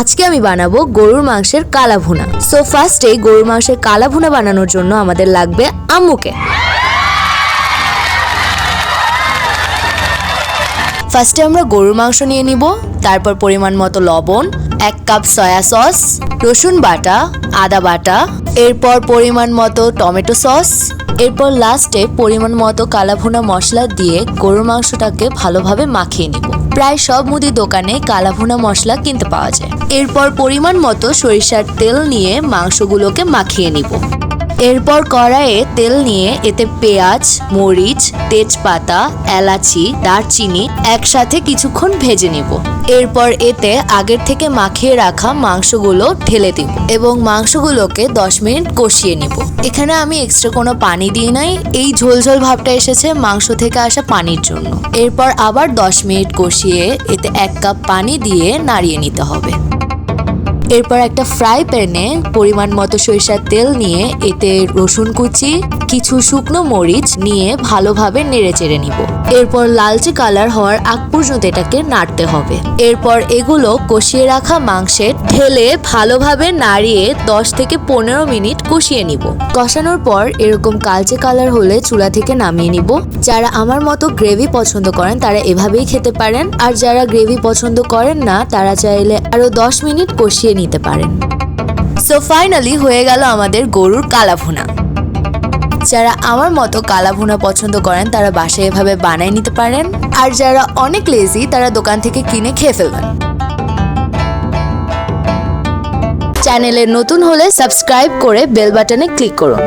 আজকে আমি বানাবো গরুর মাংসের কালা ভুনা সো ফার্স্টে গরুর মাংসের কালা ভুনা বানানোর জন্য আমাদের লাগবে আম্মুকে। ফার্স্টে আমরা গরুর মাংস নিয়ে নিব, তারপর পরিমাণ মতো লবণ, এক কাপ সয়া সস রসুন বাটা, আদা বাটা, এরপর পরিমাণ মতো টমেটো সস এরপর লাস্টে পরিমাণ মতো কালাভুনা মশলা দিয়ে গরুর মাংসটাকে ভালোভাবে মাখিয়ে নিব। প্রায় সব মুদি দোকানে কালাভুনা মশলা কিনতে পাওয়া যায়। এরপর পরিমাণ মতো সরিষার তেল নিয়ে মাংসগুলোকে মাখিয়ে নিব। এরপর কড়াইয়ে তেল নিয়ে এতে পেঁয়াজ, মরিচ, তেজপাতা, এলাচি, দারচিনি একসাথে কিছুক্ষণ ভেজে নিব। এরপর এতে আগের থেকে মাখিয়ে রাখা মাংসগুলো ঢেলে দিব এবং মাংসগুলোকে দশ মিনিট কষিয়ে নিব। এখানে আমি এক্সট্রা কোনো পানি দিই নাই, এই ঝোলঝোল ভাবটা এসেছে মাংস থেকে আসা পানির জন্য। এরপর আবার দশ মিনিট কষিয়ে এতে এক কাপ পানি দিয়ে নাড়িয়ে নিতে হবে। এরপর একটা ফ্রাই প্যানে পরিমাণ মতো সরিষার তেল নিয়ে এতে রসুন কুচি, কিছু শুকনো মরিচ নিয়ে ভালোভাবে নেড়ে চেড়ে নিব। এরপর লালচে কালার হওয়ার আগ পর্যন্ত এটাকে নাড়তে হবে। এরপর এগুলো কষিয়ে রাখা মাংসে ঢেলে ভালোভাবে নাড়িয়ে দশ থেকে পনেরো মিনিট কষিয়ে নিব। কষানোর পর এরকম কালচে কালার হলে চুলা থেকে নামিয়ে নিব। যারা আমার মতো গ্রেভি পছন্দ করেন, তারা এভাবেই খেতে পারেন। আর যারা গ্রেভি পছন্দ করেন না, তারা চাইলে আরও দশ মিনিট কষিয়ে নিতে পারেন। সো ফাইনালি হয়ে গেল আমাদের গরুর কালাভুনা যারা আমার মতো কালাভুনা পছন্দ করেন, তারা বাসায় এভাবে বানায় নিতে পারেন। আর যারা অনেক লেজি তারা দোকান থেকে কিনে খেয়ে ফেলবেন। চ্যানেলে নতুন হলে সাবস্ক্রাইব করে বেল বাটনে ক্লিক করুন।